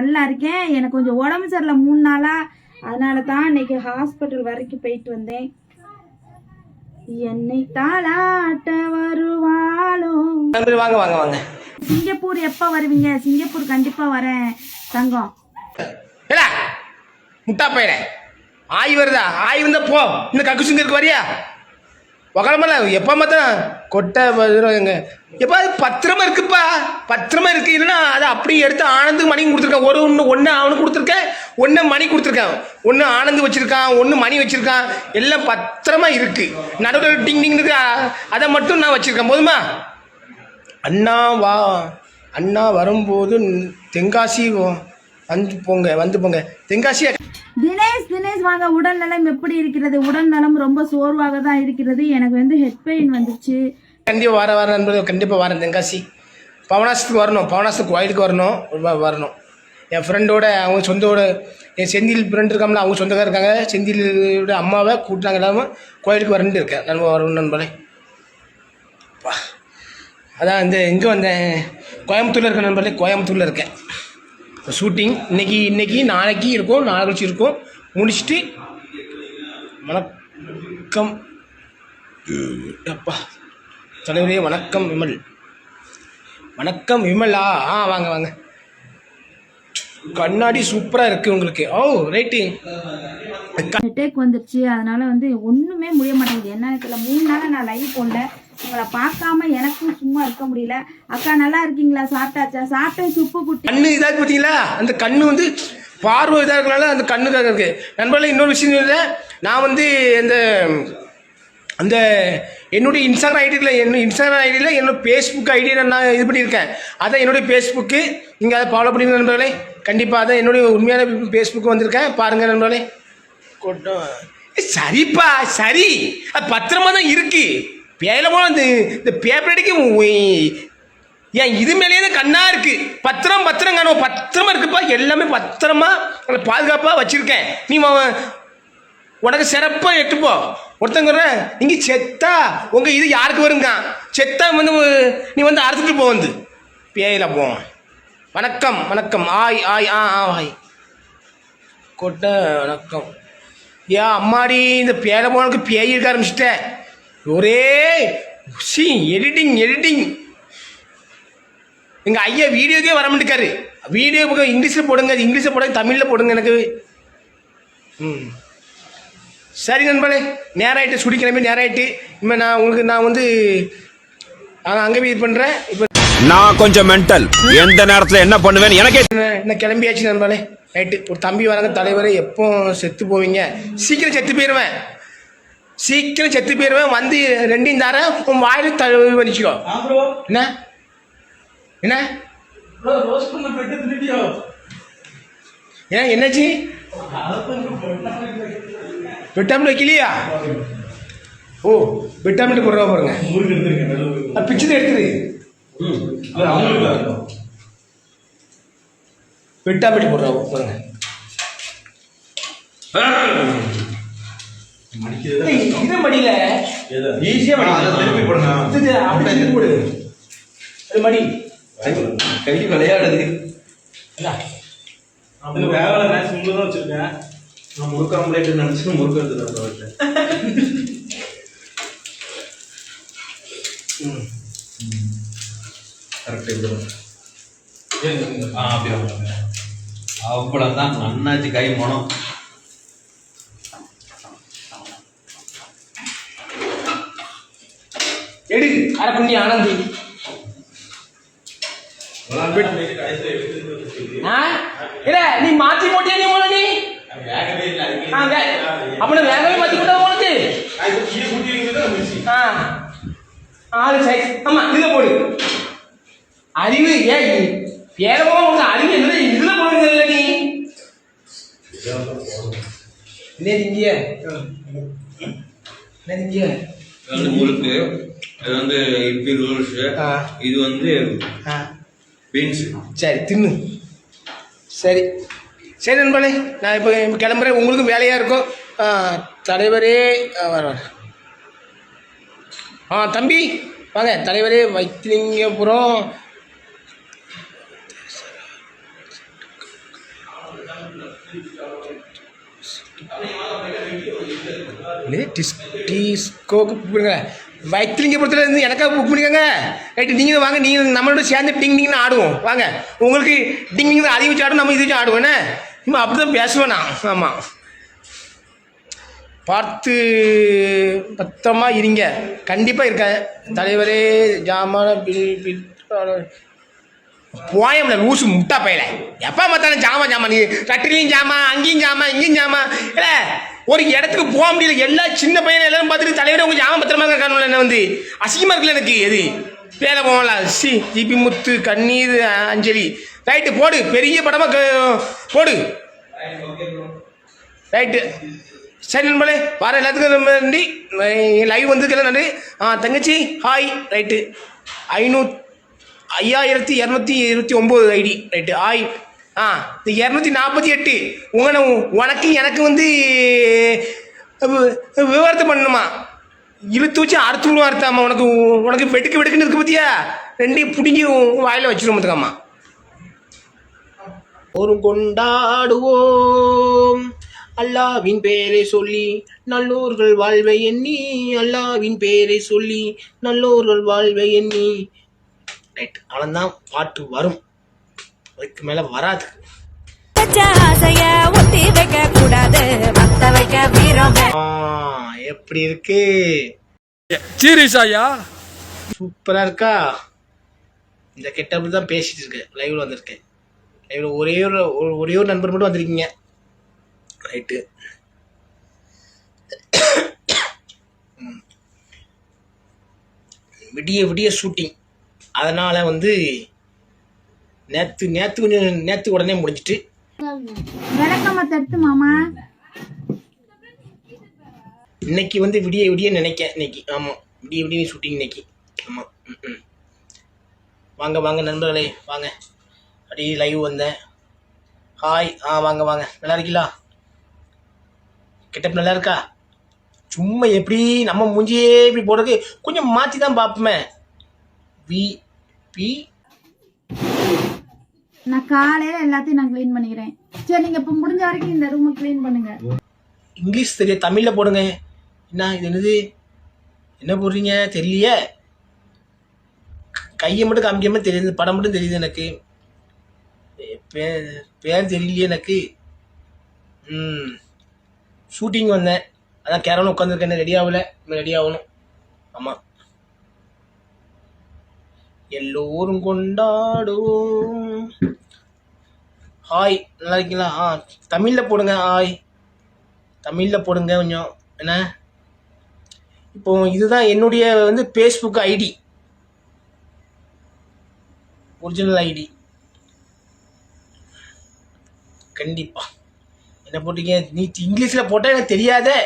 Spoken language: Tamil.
நல்லா இருக்கேன். எனக்கு கொஞ்சம் உடம்பு சரியில்லை மூணு நாளா. அதனால தான் இன்னைக்கு ஹாஸ்பிட்டல் வரைக்கும் போயிட்டு வந்தேன். என்னை தாளாட்ட வருவாளோ? வாங்க வாங்க வாங்க. சிங்கப்பூர் எப்போ வருவீங்க? சிங்கப்பூர் கண்டிப்பா வரேன் தங்கம். முட்டா பையனே. ஆய் வருதா? ஆய் வந்தா போ. இந்த கக்கு சுங்கருக்கு வரியா உக்காலமல்ல எப்போ பார்த்தா கொட்டை எங்க? எப்பா அது பத்திரமா இருக்குப்பா. பத்திரமா இருக்கு. இல்லைன்னா அதை அப்படியே எடுத்து ஆனந்து மணி கொடுத்துருக்கேன். ஒரு ஒன்று ஒன்று அவனுக்கு கொடுத்துருக்கேன். ஒன்று மணி கொடுத்துருக்கேன். ஒன்று ஆனந்து வச்சிருக்கான். ஒன்று மணி வச்சிருக்கான். எல்லாம் பத்திரமா இருக்கு. நடுவில் டிங் டிங் இருக்கு அதை மட்டும் நான் வச்சிருக்கேன். போதுமா? அண்ணா வா அண்ணா வரும்போது தென்காசி வந்து போங்க வந்து போங்க. தென்காசி தினேஷ் தினேஷ் வாங்க. உடல் நலம் எப்படி இருக்கிறது? உடல் நலம் ரொம்ப சோர்வாக தான் இருக்கிறது. எனக்கு வந்து ஹெட் பெயின் வந்துருச்சு கண்டிப்பாக வர வர நண்பர்கள் கண்டிப்பாக வரேன் தென்காசி. பவனாசத்துக்கு வரணும். பவனாசத்துக்கு கோயிலுக்கு வரணும். வரணும். என் ஃப்ரெண்டோட அவங்க சொந்தோட என் செந்தில் ஃப்ரெண்ட் இருக்காமல அவங்க சொந்தக்கார இருக்காங்க. செந்திலோட அம்மாவை கூட்டினாங்க இல்லாமல் கோயிலுக்கு வரணுன்னு இருக்கேன். நண்பர் வரணும் நண்பர்களே அப்பா. அதான் இந்த எங்கே வந்தேன். கோயம்புத்தூரில் இருக்க நண்பர்களே கோயம்புத்தூரில் இருக்கேன். ஷூட்டிங் இன்னைக்கு இன்னைக்கு நாளைக்கு இருக்கும் நாளை கழிச்சு இருக்கும். முடிச்சுட்டு வணக்கம். அப்பா தலைவரே வணக்கம் விமல். வணக்கம் விமலா. ஆ வாங்க வாங்க. கண்ணாடி சூப்பராக இருக்குது உங்களுக்கு. ஓ ரைட்டு ஹெட்டேக் வந்துருச்சு. அதனால வந்து ஒன்றுமே முடிய மாட்டேங்குது. என்ன இதில் மூணு நாளாக நான் லைவ் போடல. உங்களை பார்க்காம எனக்கும் சும்மா இருக்க முடியல. அக்கா நல்லா இருக்கீங்களா? சாப்பிட்டாச்சா? சாப்பிட்டேன் சுப்பு குட்டி. கண்ணு இதாக பார்த்தீங்களா அந்த கண்ணு வந்து பார்வை இதாக இருக்கனால அந்த கண்ணுக்காக இருக்குது நண்பர்களே இன்னொரு விஷயம் இல்லை நான் வந்து இந்த அந்த என்னுடைய இன்ஸ்டாகிராம் ஐடியில் என்ன இன்ஸ்டாகிராம் ஐடியில் என்னோட ஃபேஸ்புக் ஐடியில் நான் இது பண்ணியிருக்கேன். அதான் என்னுடைய ஃபேஸ்புக்கு நீங்கள் அதை ஃபாலோ பண்ணிங்க நண்பர்களே? கண்டிப்பாக அதான் என்னுடைய உண்மையான ஃபேஸ்புக் வந்திருக்கேன். பாருங்கள் நண்பர்களே. கொட்டம் சரிப்பா சரி. அது பத்திரமா தான் இருக்கு. பேயில போன இந்த இந்த பேப்பர் அடிக்க ஏன் இது மேலேயே தான் கண்ணாக இருக்குது பத்திரம் பத்திரம் காணும். பத்திரமா இருக்குப்பா. எல்லாமே பத்திரமா அதை பாதுகாப்பாக வச்சுருக்கேன். நீ உனக்கு சிறப்பாக எட்டுப்போ ஒருத்தங்கிற நீங்கள் செத்தா உங்கள் இது யாருக்கு வருங்க? செத்தா வந்து நீ வந்து அறுத்துட்டு போ வந்து. பேயில போ. வணக்கம் வணக்கம். ஆய் ஆய் ஆ ஆ ஆய். கொட்ட வணக்கம். ஏன் அம்மாடி இந்த பேயில போனதுக்கு பேய் இருக்க ஆரம்பிச்சிட்டேன் ஒரே சி எடிட்டிங் எடிட்டிங் எங்கள் ஐயா வீடியோக்கே வர மாட்டேக்காரு. வீடியோ இங்கிலீஷில் போடுங்க இங்கிலீஷில் போடுங்க தமிழில் போடுங்க எனக்கு. ம். சரி நண்பர்களே நேரம் ஆயிட்டு சுடிக்கிழமை நேரம் ஆயிட்டு இனிமேல் நான் உங்களுக்கு நான் வந்து அங்கே அங்கே இது பண்ணுறேன் இப்போ நான் கொஞ்சம் மென்டல் எந்த நேரத்துல என்ன பண்ணுவேன்னு எனக்கே என்ன கிளம்பியாச்சு நண்பர்களே? ரைட்டு ஒரு தம்பி வராங்க தலைவரே எப்போ செத்து போவீங்க? சீக்கிரம் செத்து போயிடுவேன் சீக்கிரம் செத்து போயிடுவேன் வந்து ரெண்டையும் தரேன் உன் வாயில தழுவி பண்ணிச்சிக்கோ என்ன? என்ன? ஏன் என்னாச்சு? விட்டாமின் வைக்கலையா? ஓ விட்டாமின் போடுறா பாருங்க. பிச்சு எடுத்துரு. விட்டாமின் போடுறா பாருங்க. இது மடியில. ஈஸியா திருப்பி போடுங்க. இது அப்படி திருப்பி போடு. அது மடி. கை விளையாடுது இந்தா. இந்த வேலை மேட்ச் முழு தான் வச்சிருக்கேன். நான் முறுக்க ஆம்லேட் நினைச்சு முறுக்க எடுத்துட்டு கரெக்ட் அவ்வளவுதான் நன்னாச்சு கை மனம். எடு அரை குண்டி ஆனந்தி நீ மாத்தி போட்டியா நீ போன நீ? ஆ, வே- அப்ப நான் வேகவே மாத்தி போட்டா போனது ஆ. ஆளு சரி ஆமா இதுல போடு. அறிவு ஏன் ஏறவோ உங்க அறிவு என்ன இதுல போடுங்க இல்ல நீ. என்ன இங்க என்ன இங்க முறுக்கு அது வந்து இப்பி ரூல்ஸ். இது வந்து பீன்ஸ் சரி தின்னு சரி சரி நண்பர்களே நான் இப்போ கிளம்புறேன் உங்களுக்கும் வேலையாக இருக்கும் தலைவரே வர ஆ தம்பி வாங்க தலைவரே வைத்திலிங்கபுரம் டிஸ்கோக்கு புக் பண்ணுங்க வைத்திலிங்கபுரத்தில் இருந்து எனக்காக புக் பண்ணிக்கோங்க. ரைட்டு நீங்களும் வாங்க நீங்கள் நம்மளோட சேர்ந்து டிங் டிங்னு ஆடுவோம். வாங்க. உங்களுக்கு டிங் டிங் அதையும் வச்சு ஆடும் நம்ம இது வச்சு ஆடுவோம் என்ன? அப்படி தான் பேசுவேன் நான். ஆமாம் பார்த்து பத்தமாக இருங்க. கண்டிப்பாக இருக்கேன் தலைவரே ஜாமான போயம்ல லூசு முட்டா பையல எப்போ பார்த்தாலும் ஜாமா ஜாமா. நீ கட்டிலையும் ஜாமா அங்கேயும் ஜாமா இங்கேயும் ஜாமா. இல்லை ஒரு இடத்துக்கு போக முடியல. எல்லா சின்ன பையனை எல்லாரும் பார்த்துட்டு தலைவரை உங்கள் ஜாமா பத்திரமா இருக்கானுல என்ன வந்து? அசிங்கமாக இருக்குல்ல எனக்கு? எது? வேலை போகல சி ஜிபி முத்து கண்ணீர் அஞ்சலி. ரைட்டு போடு. பெரிய படமாக போடு. ரைட்டு. சரி நண்பர்களே வர எல்லாத்துக்கும் நன்றி. லைவ் வந்ததுக்கெல்லாம் நன்றி. ஆ தங்கச்சி ஹாய் ரைட்டு. ஐநூ ஐயாயிரத்தி இரநூத்தி இருபத்தி ஒம்பது ஐடி. ரைட்டு ஹாய் ஆ இந்த இரநூத்தி நாற்பத்தி எட்டு உங்களை உனக்கு எனக்கு வந்து விவரத்தை பண்ணணுமா? இழுத்து வச்சு அறுத்து விடுவா அறுத்தாமா உனக்கு உனக்கு வெட்டுக்கு வெட்டுக்குன்னு இருக்கு பார்த்தியா ரெண்டையும் பிடிங்கி வாயில் வச்சிருவோம் பார்த்துக்காமா ஒரு கொண்டாடுவோம். அல்லாவின் பேரை சொல்லி நல்லோர்கள் வாழ்வை எண்ணி அல்லாவின் பேரை சொல்லி நல்லோர்கள் வாழ்வை எண்ணி. ரைட் அவன்தான் பாட்டு வரும். அதுக்கு மேலே வராது. எப்படி இருக்கு? சீரியஸ் ஐயா சூப்பராக இருக்கா? இந்த கெட்டப்பு தான் பேசிட்டு இருக்கேன் லைவ்ல வந்திருக்கேன். லைவ்ல ஒரே ஒரு ஒரு- ஒரே ஒரு நண்பர் மட்டும் வந்திருக்கீங்க. ரைட்டு விடிய விடிய ஷூட்டிங் அதனால் வந்து நேற்று நேற்று கொஞ்சம் நேற்று உடனே முடிஞ்சிட்டு. மாமா. இன்னைக்கு வந்து விடிய விடிய நினைக்கேன் இன்னைக்கு. ஆமாம் விடிய விடிய ஷூட்டிங் இன்னைக்கு. ஆமாம் ம் வாங்க வாங்க நண்பர்களே வாங்க. அப்படியே லைவ் வந்தேன். ஹாய் ஆ வாங்க வாங்க. நல்லா இருக்கீங்களா? கெட்டப் நல்லா இருக்கா? சும்மா எப்படி நம்ம மூஞ்சியே இப்படி போடுறதுக்கு கொஞ்சம் மாற்றி தான் பார்ப்போமே. வி பி நான் காலையில எல்லாத்தையும் நான் க்ளீன் பண்ணிக்கிறேன். சரி நீங்க இப்ப முடிஞ்ச வரைக்கும் இந்த ரூமை க்ளீன் பண்ணுங்க. இங்கிலீஷ் தெரிய தமிழில் போடுங்க. என்ன இது என்னது? என்ன போடுறீங்க? தெரியலையே. கையை மட்டும் காமிக்காம தெரியுது படம் மட்டும் தெரியுது எனக்கு. பேர் பேர் தெரியலையே எனக்கு. ம். ஷூட்டிங் வந்தேன். அதான் கேரளம் உட்காந்துருக்கேன் ரெடி ஆகல. ரெடி ஆகணும். ஆமாம் எல்லோரும் கொண்டாடுவோம். ஹாய் நல்லா இருக்கீங்களா ஆ தமிழில் போடுங்க ஹாய் தமிழில் போடுங்க கொஞ்சம். என்ன? இப்போ இதுதான் என்னுடைய வந்து ஃபேஸ்புக் ஐடி ஒரிஜினல் ஐடி கண்டிப்பாக என்ன போட்டீங்க நீ இங்கிலீஷில் போட்டால் எனக்கு தெரியாதே.